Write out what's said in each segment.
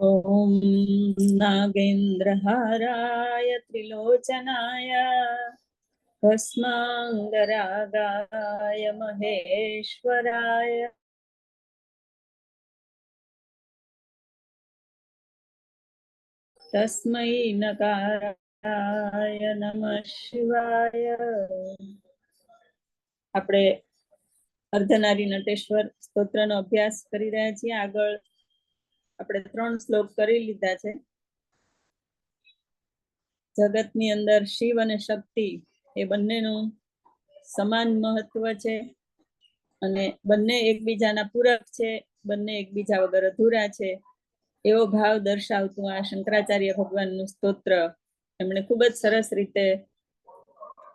ॐ नागेन्द्रहाराय त्रिलोचनाय भस्माङ्गरागाय महेश्वराय તસ્મૈ નકારાય નમઃ શિવાય આપણે અર્ધનારી નટેશ્વર સ્તોત્રનો અભ્યાસ કરી રહ્યા છીએ આગળ આપણે ત્રણ શ્લોક કરી લીધા છે. જગતની અંદર શિવ અને શક્તિ એ બંનેનું સમાન મહત્વ છે અને બંને એકબીજાના પૂરક છે, બંને એકબીજા વગર અધૂરા છે. એવો ભાવ દર્શાવતું આ શંકરાચાર્ય ભગવાનનું સ્તોત્ર. એમણે ખૂબ જ સરસ રીતે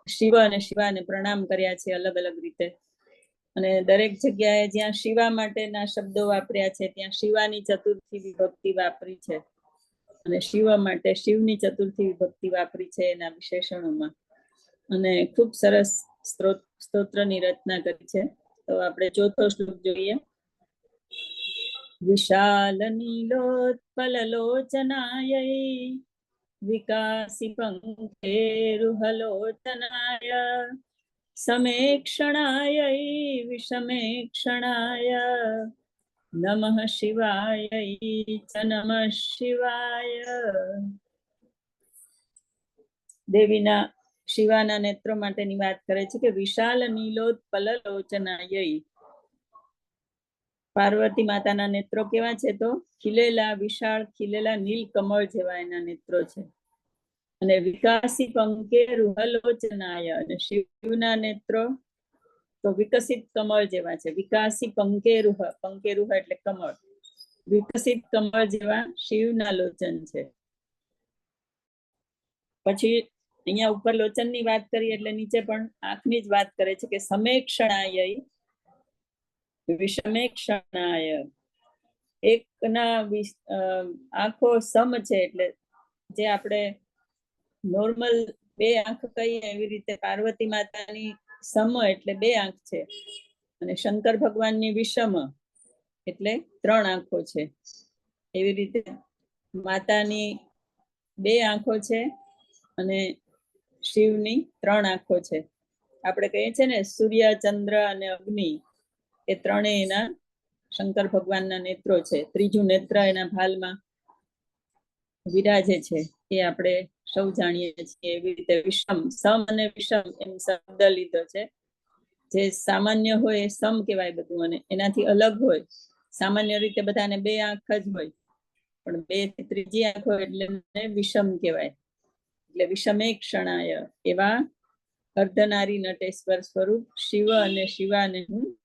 શિવ અને શિવાને પ્રણામ કર્યા છે અલગ અલગ રીતે. અને દરેક જગ્યાએ જ્યાં શિવા માટેના શબ્દો વાપર્યા છે, ત્યાં શિવાની ચતુર્થી વિભક્તિ વાપરી છે. અને શિવ માટે શિવની ચતુર્થી વિભક્તિ વાપરી છે એના વિશેષણોમાં. અને ખૂબ સરસ સ્ત્રોત, સ્તોત્રની રચના કરી છે. તો આપણે ચોથો શ્લોક જોઈએ. વિશાલ નીલોત્પલલોચનાય વિકાસી પંકેરુહલોચનાય સમેક્ષણાય વિષમેક્ષણાય નમઃ શિવાય ચ નમઃ શિવાય દેવીના શિવાના નેત્રો માટેની વાત કરે છે કે વિશાલ નીલોત્પલ લોચનાય પાર્વતી માતાના નેત્રો કેવા છે તો? ખીલેલા વિશાળ, ખીલેલા નીલ કમળ જેવા એના નેત્રો છે. અને વિકાસી પંકે રૂહલોચનાય. અને શિવના નેત્રો તો વિકસિત કમળ જેવા છે. વિકાસી પંકેરુહ પંકેરુહ એટલે કમળ. વિકસિત કમળ જેવા શિવના લોચન છે. પછી અહીંયા ઉપર લોચનની વાત કરી એટલે નીચે પણ આંખની જ વાત કરે છે કે સમેક્ષણાય, વિષમેક્ષણાય. એકના આંખો સમ છે એટલે જે આપણે નોર્મલ બે આંખ કહીએ એવી રીતે પાર્વતી માતાની સમ એટલે બે આંખ છે. અને શંકર ભગવાનની વિષમ એટલે ત્રણ આંખો છે. એવી રીતે માતાની બે આંખો છે અને શિવની ત્રણ આંખો છે. આપણે કહીએ છીએ ને, સૂર્ય, ચંદ્ર અને અગ્નિ એ ત્રણેય એના શંકર ભગવાનના નેત્રો છે. ત્રીજું નેત્ર એના ભાલમાં વિરાજે છે. એ આપણે સૌ જાણીએ છીએ એવી રીતે વિષમ, સમ અને વિષમ એમ શબ્દ લીધો છે. જે સામાન્ય હોય એ સમ કહેવાય બધું અને એનાથી અલગ હોય. સામાન્ય રીતે બધાને બે આંખ જ હોય. પણ બે ત્રીજી આંખ હોય એટલે વિષમ કહેવાય. એટલે વિષમે ક્ષણાય એવા અર્ધનારી નટેશ્વર સ્વરૂપ શિવ અને શિવાને હું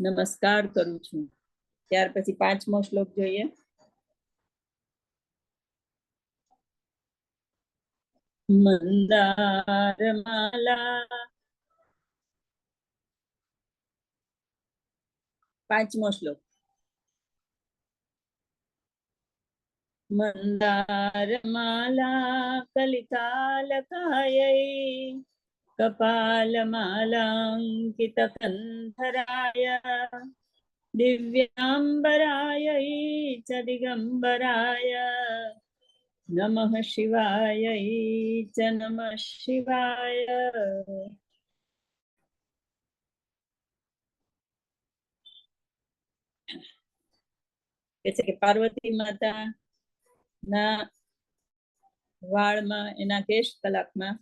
નમસ્કાર કરું છું. ત્યાર પછી પાંચમો શ્લોક જોઈએ. મંદારમાલા પાંચમો શ્લોક મંદારમાલા કલિકાલકાય કપાલમાલાંકિત કંધરાય દિવ્યાંબરાય ચ દિગંબરાય નમઃ શિવાય च નમઃ શિવાય કે પાર્વતી માતા ના વાળમાં, એના કેશ કલાકમાં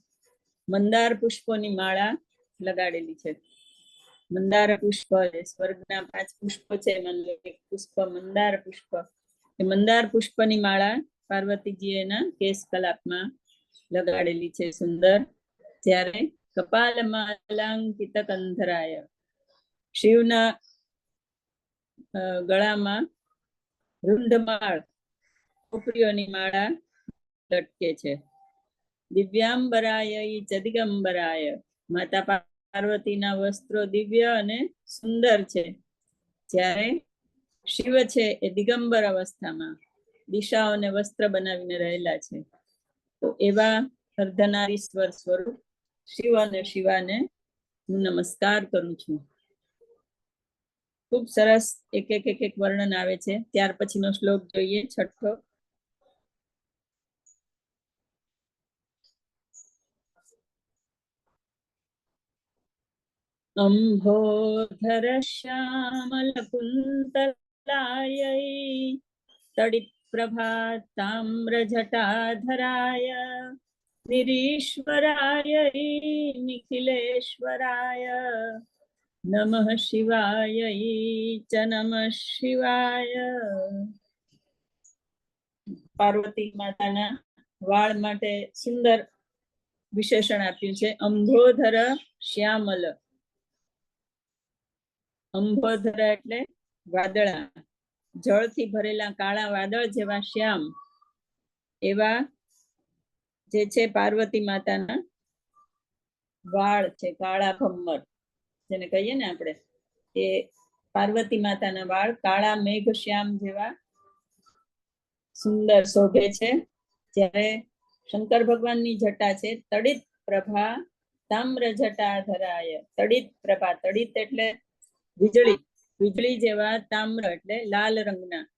મંદાર પુષ્પોની માળા લગાડેલી છે. મંદાર પુષ્પ સ્વર્ગના પાંચ પુષ્પો છે એમાં પુષ્પ, મંદાર પુષ્પ. એ મંદાર પુષ્પની માળા પાર્વતીજી એના કેશ કલાપમાં લગાડેલી છે સુંદર. જ્યારે કપાલમાં અલંકિત કંધરાય શિવના ગળામાં રૂંઢમાળ ખોપરીઓની માળા લટકે છે. દિવ્યાંબરાય જદિગંબરાય માતા પાર્વતીના વસ્ત્રો દિવ્ય અને સુંદર છે. જ્યારે શિવ છે એ દિગંબર અવસ્થામાં. દિશાઓ અને વસ્ત્ર બનાવીને રહેલા છે. તો એવા અર્ધનારીશ્વર સ્વરૂપ શિવ અને શિવાને હું નમસ્કાર કરું છું. ખૂબ સરસ એક એક એક એક વર્ણન આવે છે. ત્યાર પછીનો શ્લોક જોઈએ, છઠ્ઠો. અંભોધર શ્યામલ કુંતલાય તડિત तडित्प्रभाताम्रजटाधराय निरीश्वरायै निखिलेश्वराय નમઃ શિવાય ચ નમઃ શિવાય પાર્વતી માતાના વાળ માટે સુંદર વિશેષણ આપ્યું છે અંભોધર શ્યામલ અંભોધર એટલે વાદળા જળથી ભરેલા કાળા વાદળ જેવા શ્યામ એવા જે છે પાર્વતી માતાના વાળ છે, કાળા ભમ્મર. જેને કહીએ ને આપણે, એ પાર્વતી માતાના વાળ કાળા મેઘ શ્યામ જેવા સુંદર શોભે છે. જ્યારે શંકર ભગવાનની જટા છે, તડિત પ્રભા તામ્ર જટા ધરાય. તડિત પ્રભા, તડિત એટલે વીજળી. વીજળી જેવા તામ્ર એટલે લાલ રંગના.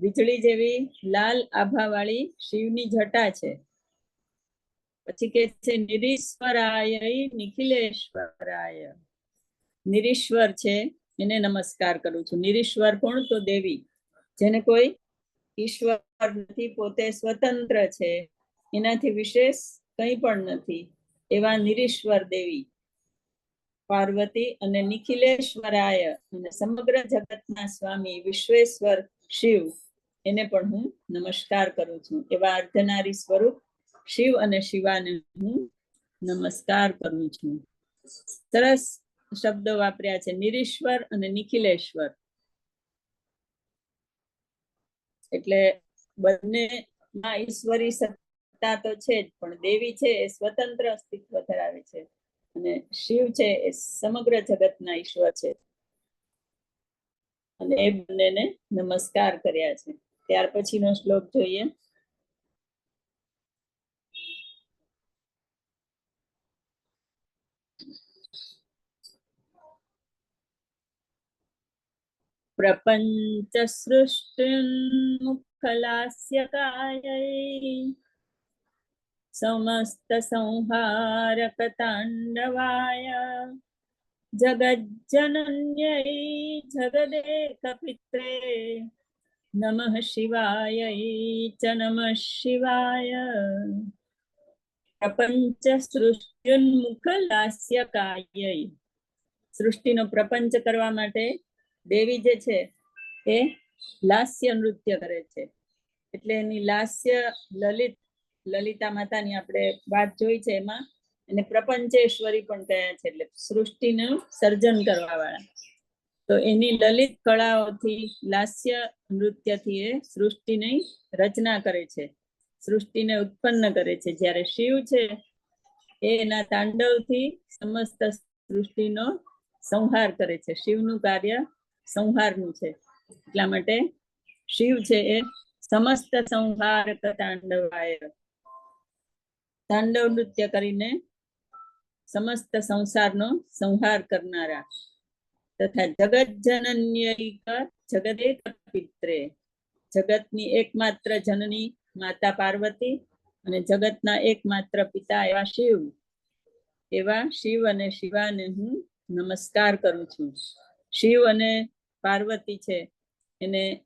વીજળી જેવી લાલ આભાવાળી શિવની જટા છે. પછી કે છે નિરીશ્વરાય નિખિલેશ્વરાય. નિરીશ્વર છે, એને નમસ્કાર કરું છું. નિરીશ્વર કોણ? તો દેવી. જેને કોઈ ઈશ્વર નથી, પોતે સ્વતંત્ર છે. એનાથી વિશેષ કંઈ પણ નથી. એવા નિરીશ્વર દેવી. પાર્વતી અને નિખિલેશ્વરાય અને સમગ્ર જગતના સ્વામી વિશ્વેશ્વર શિવ, એને પણ હું નમસ્કાર કરું છું. એવા અર્ધનારી સ્વરૂપ શિવ અને શિવાને હું નમસ્કાર કરું છું. સરસ શબ્દો વાપર્યા છે. નિરીશ્વર અને નિખિલેશ્વર. એટલે બંને માં ઈશ્વરી સત્તા તો છે જ, પણ દેવી છે એ સ્વતંત્ર અસ્તિત્વ ધરાવે છે. અને શિવ છે એ સમગ્ર જગતના ઈશ્વર છે. અને એ બંનેને નમસ્કાર કર્યા છે. ત્યાર પછીનો શ્લોક જોઈએ. પ્રપંચ સૃષ્ટિન્મુખલાસ્ય કાયૈ સમસ્ત સંહારક તાંડવાય नमः शिवायै च નમઃ शिवाय। ચ પ્રપંચ સૃષ્ટિન્મુખ લાસ્ય કાયૈ સૃષ્ટિનો પ્રપંચ કરવા માટે દેવી જે છે, એ લાસ્ય નૃત્ય કરે છે. એટલે એની લાસ્ય લલિત લલિતા માતાની આપણે વાત જોઈ છે એમાં. અને પ્રપંચેશ્વરી પણ કયા છે એટલે સૃષ્ટિનું સર્જન કરવા વાળા તો એની લલિત કળાઓથી લાસ્ય નૃત્યથી એ સૃષ્ટિની રચના કરે છે. સૃષ્ટિને ઉત્પન્ન કરે છે. જ્યારે શિવ છે એ એના તાંડવથી સમસ્ત સૃષ્ટિનો સંહાર કરે છે. શિવનું કાર્ય સંહારનું છે. એટલા માટે શિવ છે એ સમસ્ત સંહાર તાંડવાય તાંડવ નૃત્ય કરીને સમસ્ત સંસારનો સંહાર કરનારા તથા જગત જગદેક પિત્રે. જગતની એકમાત્ર જનની માતા પાર્વતી અને જગતના એકમાત્ર પિતા એવા શિવ. એવા શિવ અને શિવાને હું નમસ્કાર કરું છું. શિવ અને પાર્વતી છે. એને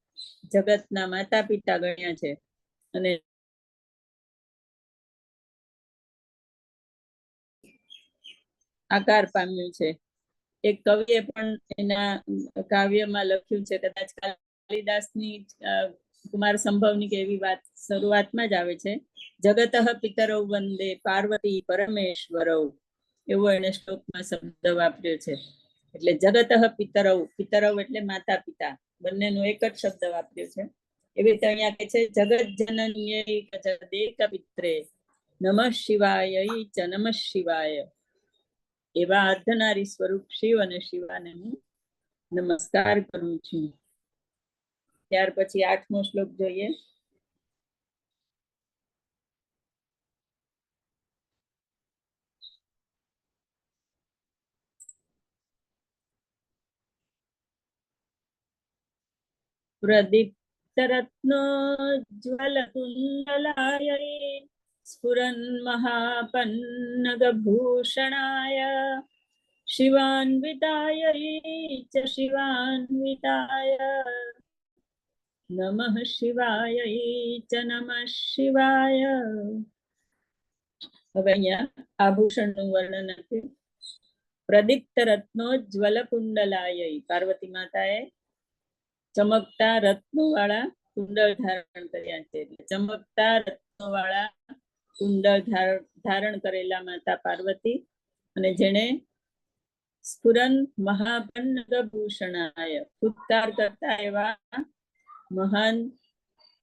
જગતના માતા પિતા ગણ્યા છે. અને આકાર પામ્યું છે. એક કવિએ પણ એના કાવ્યમાં લખ્યું છે, કદાચ કાલિદાસની કુમાર સંભવની કે એવી વાત શરૂઆતમાં જ આવે છે. જગત પિતરૌ વંદે પાર્વતી પરમેશ્વરૌ એવો એને શ્લોકમાં શબ્દ વાપર્યો છે. એટલે જગત પિતરવ પિતરવ એટલે માતા પિતા બંનેનો એક જ શબ્દ વાપર્યો છે. એવી રીતે અહીંયા કે છે, જગત જનન્ય જગદેક પિત્રે, નમઃ શિવાય ચ નમઃ શિવાય. એવા અર્ધનારી સ્વરૂપ શિવ અને શિવાને હું નમસ્કાર કરું છું. ત્યાર પછી આઠમો શ્લોક જોઈએ. પ્રદીપ્ત રત્નો જ્વલ કુંડલાય स्फुरन्महापन्नगभूषणाय शिवान्वितायै च शिवान्विताय। नमः शिवायै च नमः शिवाय। હવે અહીંયા આભૂષણનું વર્ણન આપ્યું પ્રદીપ્ત રત્નોજ્જવલ કુંડલાય પાર્વતી માતાએ ચમકતા રત્નો વાળા કુંડળ ધારણ કર્યા છે ચમકતા રત્નો વાળા કુંડળ ધારણ કરેલા માતા પાર્વતી અને જેણે સ્ફુરન મહાપન્નગ ભૂષણાય ઉત્તાર કરતા એવા મહાન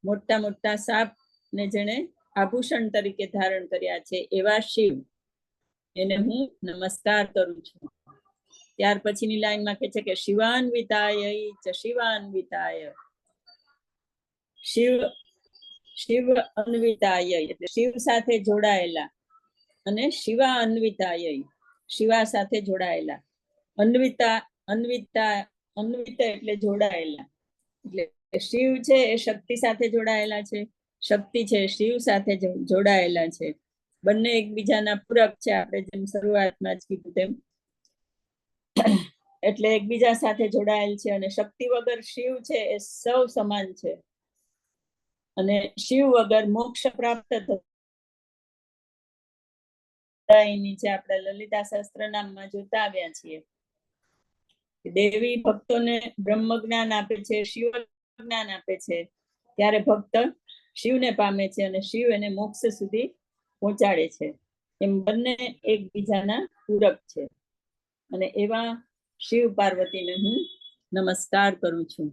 મોટા મોટા સાપ ને જેણે આભૂષણ તરીકે ધારણ કર્યા છે એવા શિવ. એને હું નમસ્કાર કરું છું. ત્યાર પછીની લાઈનમાં કહે છે કે શિવાન્વિતાય ચ શિવાન્વિતાય. શિવ શિવ અન્વિતાય એટલે શિવ સાથે જોડાયેલા અને શિવા અન્વિતાય શિવા સાથે જોડાયેલા. અન્વિતા અન્વિતા, અન્વિત એટલે જોડાયેલા. એટલે શિવ છે એ શક્તિ સાથે જોડાયેલા છે, શક્તિ છે શિવ સાથે જોડાયેલા છે. બંને એકબીજાના પૂરક છે, આપણે જેમ શરૂઆતમાં જ કીધું તેમ. એટલે એકબીજા સાથે જોડાયેલ છે અને શક્તિ વગર શિવ છે એ સૌ સમાન છે. અને શિવ વગર મોક્ષ પ્રાપ્ત થતા નીચે આપણે લલિતા શાસ્ત્ર નામમાં જોતા આવ્યા છીએ. દેવી ભક્તોને બ્રહ્મ જ્ઞાન આપે છે શિવ જ્ઞાન આપે છે, ત્યારે ભક્ત શિવને પામે છે અને શિવ એને મોક્ષ સુધી પહોંચાડે છે. એમ બંને એકબીજાના પૂરક છે. અને એવા શિવ પાર્વતીને હું નમસ્કાર કરું છું.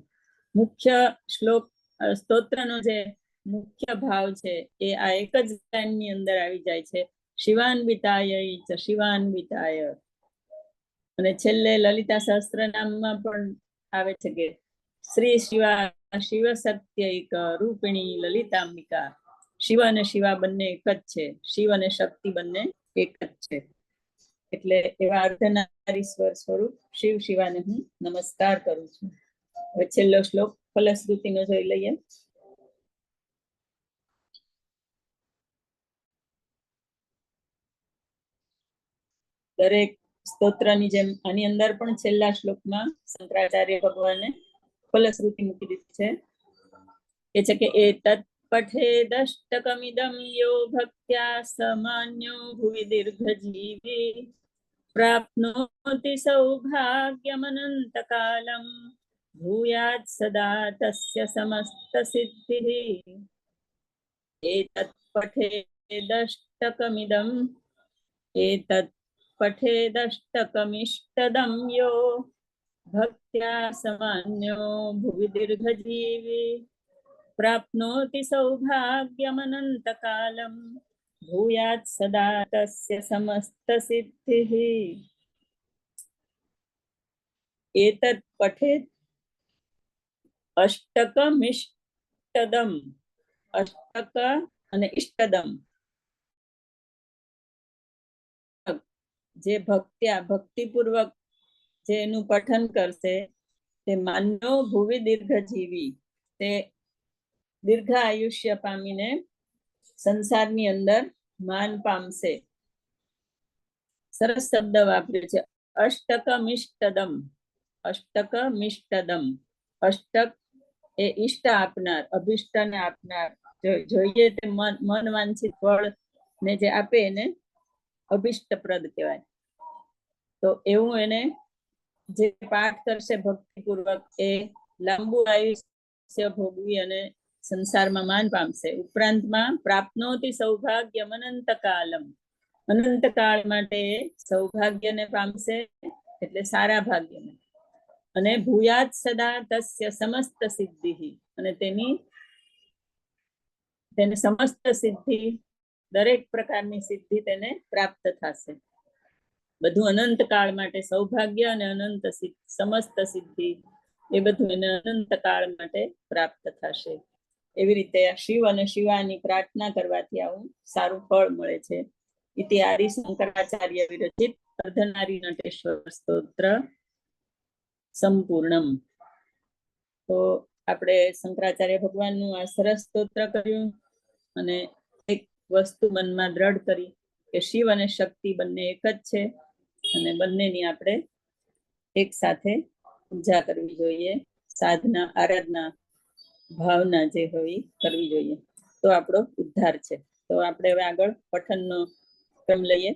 મુખ્ય શ્લોક સ્તોત્રનો જે મુખ્ય ભાવ છે એ આ એક જ લાઈનની અંદર આવી જાય છે. શિવાન્વિતાય ચ શિવાન્વિતાય અને છેલ્લે લલિતા સહસ્ત્ર પણ આવે છે કે શ્રી શિવા, શિવ સત્યૈક રૂપિણી લલિતાંબિકા. શિવ અને શિવા બંને એક જ છે. શિવ અને શક્તિ બંને એક જ છે. એટલે એવા અર્ધનારી સ્વર સ્વરૂપ શિવ, શિવાને હું નમસ્કાર કરું છું. છેલ્લો શ્લોક. ફલશ્રુતિનો જોઈ લઈએ દરેક સ્તોત્રની જેમ આની અંદર પણ છેલ્લા શ્લોકમાં શંકરાચાર્ય ભગવાને ફલશ્રુતિ મૂકી દીધી છે એ છે કે એ તત્ પઠેદષ્ટકમિદં યો ભક્ત્યા સમાન્યો ભુવિ દીર્ઘજીવી પ્રાપ્નોતિ સૌભાગ્યમનંતકાલમ भूयात् सदा तस्य समस्तसिद्धिः एतत् पठेदष्टकमिदम् एतत् पठेदष्टकमिष्टदं यो भक्त्या समान्यो भुवि दीर्घजीवी प्राप्नोति सौभाग्यमनन्तकालं भूयात् सदा तस्य समस्तसिद्धिः एतत् पठेत् અષ્ટકમિષ્ટદમ અષ્ટક અને ઇષ્ટદમ જે ભક્ત્યા ભક્તિપૂર્વક જે એનું પઠન કરશે, તે માનવ ભુવિ દીર્ઘજીવી, તે દીર્ઘ આયુષ્ય પામીને સંસારની અંદર માન પામશે. સરસ શબ્દ વાપર્યો છે. અષ્ટકમિષ્ટદમ. અષ્ટકમિષ્ટદમ. અષ્ટક એ ઈષ્ટ આપનાર, અભિષ્ટને આપનાર. જોઈએ તે મન વાંછિત ફળ ને જે આપે એને અભિષ્ટપ્રદ કહેવાય. તો એવું એને જે પાઠ કરશે ભક્તિપૂર્વક એ લાંબુ આયુષ્ય ભોગવી અને સંસારમાં માન પામશે. ઉપરાંતમાં પ્રાપ્નોતી સૌભાગ્ય અનંત કાલમ અનંત કાળ માટે સૌભાગ્યને પામશે એટલે સારા ભાગ્યને. અને ભૂયાત સદા તસ્ય સમસ્ત સિદ્ધિ. અને તેની તેને સમસ્ત સિદ્ધિ, દરેક પ્રકારની સિદ્ધિ તેને પ્રાપ્ત થશે. બધું અનંત કાળ માટે સૌભાગ્ય અને અનંત સમસ્ત સિદ્ધિ, એ બધું એને અનંત કાળ માટે પ્રાપ્ત થશે. એવી રીતે શિવ અને શિવાની પ્રાર્થના કરવાથી આવું સારું ફળ મળે છે. ઇતિ આદિ શંકરાચાર્ય વિરચિત અર્ધનારી નટેશ્વર સ્તોત્ર. સંપૂર્ણમ. તો આપણે શંકરાચાર્ય ભગવાનનું આ સરસ સ્તોત્ર કર્યું અને એક વસ્તુ મનમાં દ્રઢ કરી કે શિવ અને શક્તિ બંને એક જ છે અને બંનેની આપણે એક સાથે પૂજા કરવી જોઈએ, સાધના, આરાધના, ભાવના જે હોય કરવી જોઈએ. તો આપણો ઉદ્ધાર છે. તો આપણે હવે આગળ પઠનનો ક્રમ લઈએ.